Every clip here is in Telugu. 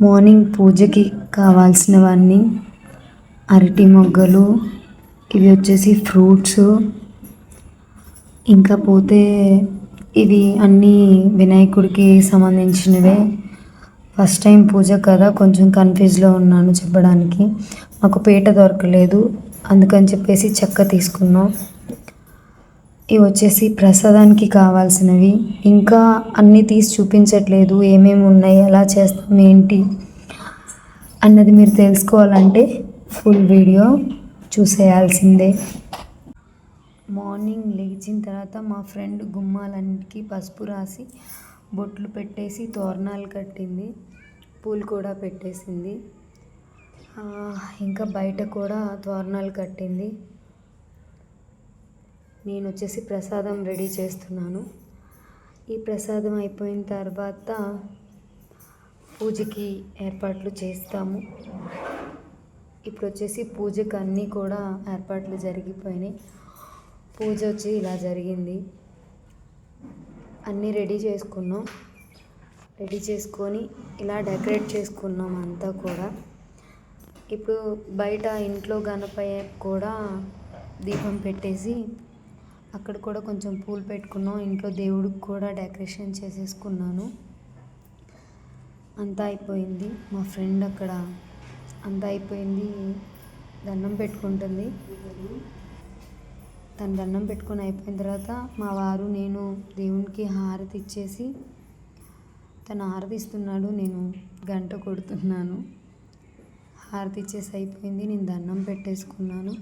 మార్నింగ్ పూజకి కావాల్సినవన్నీ అరటి మొగ్గలు ఇవి వచ్చేసి ఫ్రూట్స్. ఇంకా పోతే ఇవి అన్నీ వినాయకుడికి సంబంధించినవే. ఫస్ట్ టైం పూజ కదా కొంచెం కన్ఫ్యూజ్లో ఉన్నాను చెప్పడానికి. మాకు పీట దొరకలేదు అందుకని చెప్పేసి చెక్క తీసుకున్నాం. ఇవి వచ్చేసి ప్రసాదానికి కావాల్సినవి. ఇంకా అన్నీ తీసి చూపించట్లేదు. ఏమేమి ఉన్నాయి? ఎలా చేస్తాం? ఏంటి? అన్నది మీరు తెలుసుకోవాలంటే ఫుల్ వీడియో చూసేయాల్సిందే. మార్నింగ్ లేచిన తర్వాత మా ఫ్రెండ్ గుమ్మాలన్నిటికీ పసుపు రాసి బొట్లు పెట్టేసి తోరణాలు కట్టింది. పూలు కూడా పెట్టేసింది. ఇంకా బయట కూడా తోరణాలు కట్టింది. నేను వచ్చేసి ప్రసాదం రెడీ చేస్తున్నాను. ఈ ప్రసాదం అయిపోయిన తర్వాత పూజకి ఏర్పాట్లు చేస్తాము. ఇప్పుడు వచ్చేసి పూజకు అన్నీ కూడా ఏర్పాట్లు జరిగిపోయినాయి. పూజ వచ్చి ఇలా జరిగింది. అన్నీ రెడీ చేసుకున్నాం. రెడీ చేసుకొని ఇలా డెకరేట్ చేసుకున్నాం అంతా కూడా. ఇప్పుడు బయట ఇంట్లో గణపయ్య కూడా దీపం పెట్టేసి అక్కడ కూడా కొంచెం పూలు పెట్టుకున్నాం. ఇంట్లో దేవుడికి కూడా డెకరేషన్ చేసేసుకున్నాను. అంతా అయిపోయింది. మా ఫ్రెండ్ అక్కడ అంతా అయిపోయింది. దండం పెట్టుకుంటుంది. తను దండం పెట్టుకొని అయిపోయిన తర్వాత మా వారు నేను దేవునికి హారతి ఇచ్చేసి తను హారతి ఇస్తున్నాడు నేను గంట కొడుతున్నాను. హారతి ఇచ్చేసి అయిపోయింది. నేను దండం పెట్టేసుకున్నాను.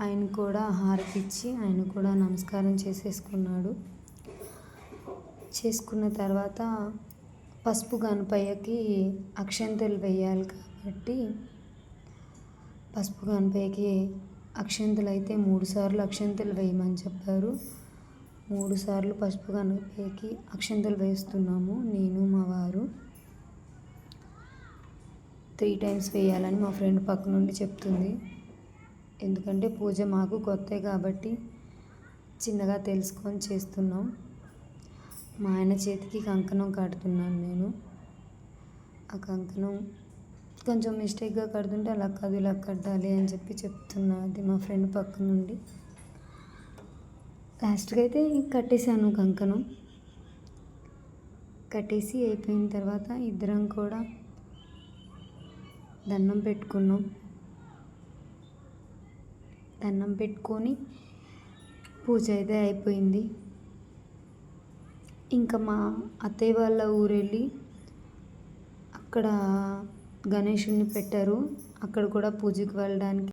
ఆయన కూడా హారతిచ్చి ఆయన కూడా నమస్కారం చేసేసుకున్నాడు. చేసుకున్న తర్వాత పసుపు గణపయ్యకి అక్షంతలు వేయాలి కాబట్టి పసుపు గణపయ్యకి అక్షంతలు అయితే మూడు సార్లు అక్షంతలు వేయమని చెప్పారు. మూడు సార్లు పసుపు గణపయ్యకి అక్షంతలు వేస్తున్నాము నేను మా వారు. త్రీ టైమ్స్ వేయాలని మా ఫ్రెండ్ పక్క నుండి చెప్తుంది. ఎందుకంటే పూజ మాకు కొత్త కాబట్టి చిన్నగా తెలుసుకొని చేస్తున్నాం. మా ఆయన చేతికి కంకణం కడుతున్నాను నేను. ఆ కంకణం కొంచెం మిస్టేక్గా కడుతుంటే అలా కాదు ఇలా కట్టాలి అని చెప్పి చెప్తున్నా అది మా ఫ్రెండ్ పక్క నుండి. లాస్ట్కి అయితే కట్టేశాను కంకణం. కట్టేసి అయిపోయిన తర్వాత ఇద్దరం కూడా దండం పెట్టుకున్నాం. దండం పెట్టుకొని పూజ అయితే అయిపోయింది. ఇంకా మా అత్తయ్య వాళ్ళ ఊరు వెళ్ళి అక్కడ గణేషుని పెట్టారు. అక్కడ కూడా పూజకి వెళ్ళడానికి